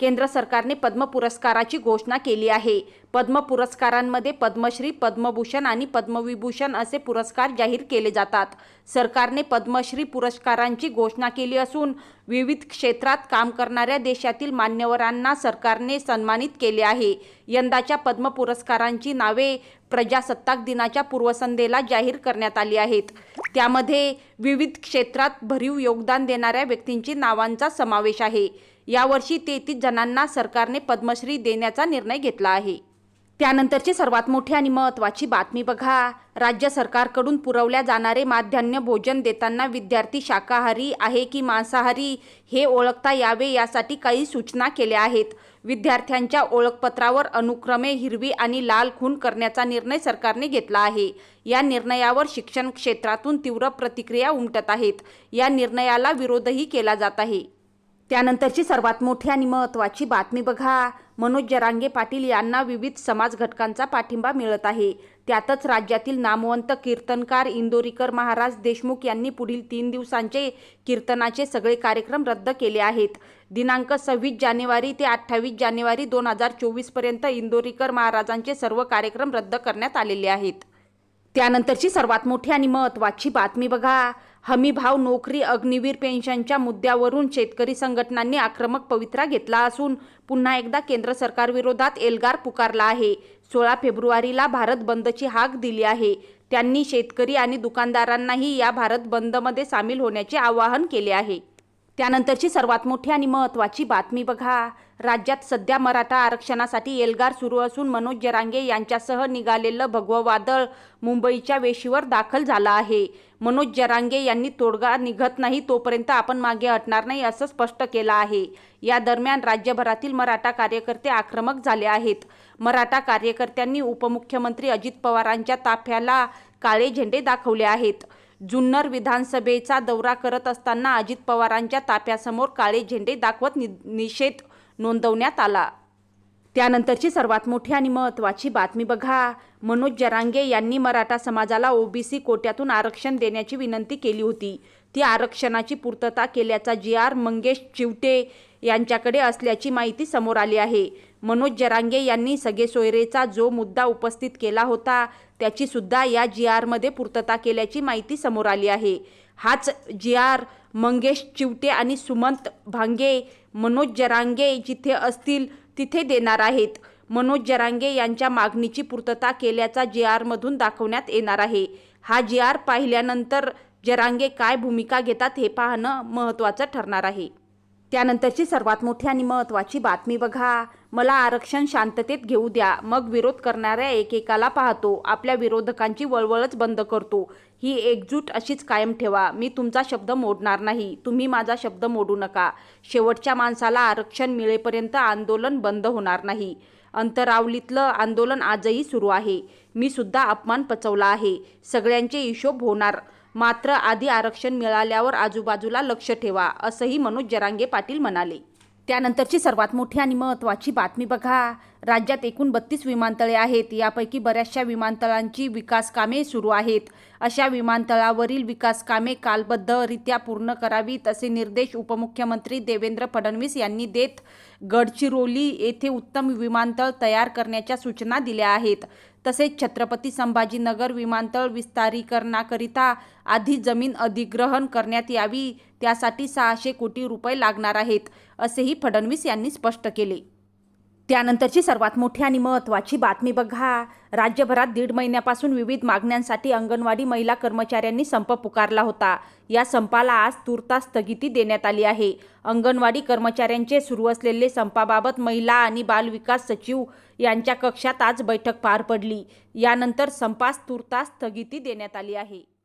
केंद्र सरकारने पद्म पुरस्काराची घोषणा केली आहे. पद्म पुरस्कारांमध्ये पद्मश्री पद्मभूषण आणि पद्मविभूषण असे पुरस्कार जाहीर केले जातात. सरकारने पद्मश्री पुरस्कारांची घोषणा केली असून विविध क्षेत्रात काम करणाऱ्या देशातील मान्यवरांना सरकारने सन्मानित केले आहे. यंदाच्या पद्म पुरस्कारांची नावे प्रजासत्ताक दिनाच्या पूर्वसंध्येला जाहीर करण्यात आली आहेत. त्यामध्ये विविध क्षेत्रात भरीव योगदान देणाऱ्या व्यक्तींची नावांचा समावेश आहे. यावर्षी तेहतीस जणांना सरकारने पद्मश्री देण्याचा निर्णय घेतला आहे. त्यानंतरची सर्वात मोठी आणि महत्त्वाची बातमी बघा. राज्य सरकारकडून पुरवल्या जाणारे माध्यान्ह भोजन देताना विद्यार्थी शाकाहारी आहे की मांसाहारी हे ओळखता यावे यासाठी काही सूचना केल्या आहेत. विद्यार्थ्यांच्या ओळखपत्रावर अनुक्रमे हिरवी आणि लाल खून करण्याचा निर्णय सरकारने घेतला आहे. या निर्णयावर शिक्षण क्षेत्रातून तीव्र प्रतिक्रिया उमटत आहेत. या निर्णयाला विरोधही केला जात आहे. त्यानंतरची सर्वात मोठी आणि महत्त्वाची बातमी बघा. मनोज जरांगे पाटील यांना विविध समाज घटकांचा पाठिंबा मिळत आहे. त्यातच राज्यातील नामवंत कीर्तनकार इंदोरीकर महाराज देशमुख यांनी पुढील तीन दिवसांचे कीर्तनाचे सगळे कार्यक्रम रद्द केले आहेत. दिनांक सव्वीस जानेवारी ते अठ्ठावीस जानेवारी दोन हजार चोवीसपर्यंत इंदोरीकर महाराजांचे सर्व कार्यक्रम रद्द करण्यात आलेले आहेत. त्यानंतरची सर्वात मोठी आणि महत्त्वाची बातमी बघा. हमी भाव नोकरी अग्निवीर पेन्शनच्या मुद्द्यावरून शेतकरी संघटनांनी आक्रमक पवित्रा घेतला असून पुन्हा एकदा केंद्र सरकारविरोधात एल्गार पुकारला आहे. सोळा फेब्रुवारीला भारत बंदची हाक दिली आहे. त्यांनी शेतकरी आणि दुकानदारांनाही या भारत बंदमध्ये सामील होण्याचे आवाहन केले आहे. त्यानंतरची सर्वात मोठी आणि महत्त्वाची बातमी बघा. राज्यात सध्या मराठा आरक्षणासाठी एल्गार सुरू असून मनोज जरांगे यांच्यासह निघालेलं भगवं वादळ मुंबईच्या वेशीवर दाखल झालं आहे. मनोज जरांगे यांनी तोडगा निघत नाही तोपर्यंत आपण मागे हटणार नाही असं स्पष्ट केलं आहे. या दरम्यान राज्यभरातील मराठा कार्यकर्ते आक्रमक झाले आहेत. मराठा कार्यकर्त्यांनी उपमुख्यमंत्री अजित पवारांच्या ताफ्याला काळे झेंडे दाखवले आहेत. जुन्नर विधानसभेचा दौरा करत असताना अजित पवारांच्या ताफ्यासमोर काळे झेंडे दाखवत नि निषेध नोंदवण्यात आला. त्यानंतरची सर्वात मोठी आणि महत्त्वाची बातमी बघा. मनोज जरांगे यांनी मराठा समाजाला ओबीसी कोट्यातून आरक्षण देण्याची विनंती केली होती. ती आरक्षणाची पूर्तता केल्याचा जी आर मंगेश चिवटे यांच्याकडे असल्याची माहिती समोर आली आहे. मनोज जरांगे यांनी सगळे सोयरेचा जो मुद्दा उपस्थित केला होता त्याची सुद्धा या जी आरमध्ये पूर्तता केल्याची माहिती समोर आली आहे. हाच जी आर मंगेश चिवटे आणि सुमंत भांगे मनोज जरांगे जिथे असतील तिथे देणार आहेत. मनोज जरांगे यांच्या मागणीची पूर्तता केल्याचा जी आरमधून दाखवण्यात येणार आहे. हा जी आर पाहिल्यानंतर जरांगे काय भूमिका घेतात हे पाहणं महत्त्वाचं ठरणार आहे. त्यानंतरची सर्वात मोठी आणि महत्त्वाची बातमी बघा. मला आरक्षण शांततेत घेऊ द्या. मग विरोध करणाऱ्या एकेकाला पाहतो. आपल्या विरोधकांची वळवळच बंद करतो. ही एकजूट अशीच कायम ठेवा. मी तुमचा शब्द मोडणार नाही. तुम्ही माझा शब्द मोडू नका. शेवटच्या माणसाला आरक्षण मिळेपर्यंत आंदोलन बंद होणार नाही. अंतरावलीतलं आंदोलन आजही सुरू आहे. मी सुद्धा अपमान पचवला आहे. सगळ्यांचे हिशोब होणार. मात्र आधी आरक्षण मिळाल्यावर आजूबाजूला लक्ष ठेवा असंही मनोज जरांगे पाटील म्हणाले. त्यानंतरची सर्वात मोठी आणि महत्त्वाची बातमी बघा. राज्यात एकूण बत्तीस विमानतळे आहेत. यापैकी बऱ्याचशा विमानतळांची विकास कामे सुरू आहेत. अशा विमानतळावरील विकास कामे कालबद्धरित्या पूर्ण करावीत असे निर्देश उपमुख्यमंत्री देवेंद्र फडणवीस यांनी देत गडचिरोली येथे उत्तम विमानतळ तयार करण्याच्या सूचना दिल्या आहेत. तसेच छत्रपती संभाजीनगर विमानतळ विस्तारीकरणाकरिता आधी जमीन अधिग्रहण करण्यात यावी त्यासाठी सहाशे कोटी रुपये लागणार आहेत असेही फडणवीस यांनी स्पष्ट केले. त्यानंतरची सर्वात मोठी आणि महत्त्वाची बातमी बघा. राज्यभरात दीड महिन्यापासून विविध मागण्यांसाठी अंगणवाडी महिला कर्मचाऱ्यांनी संप पुकारला होता. या संपाला आज तुर्तास स्थगिती देण्यात आली आहे. अंगणवाडी कर्मचाऱ्यांचे सुरू असलेले संपाबाबत महिला आणि बालविकास सचिव यांच्या कक्षात आज बैठक पार पडली. यानंतर संपास तुर्तास स्थगिती देण्यात आली आहे.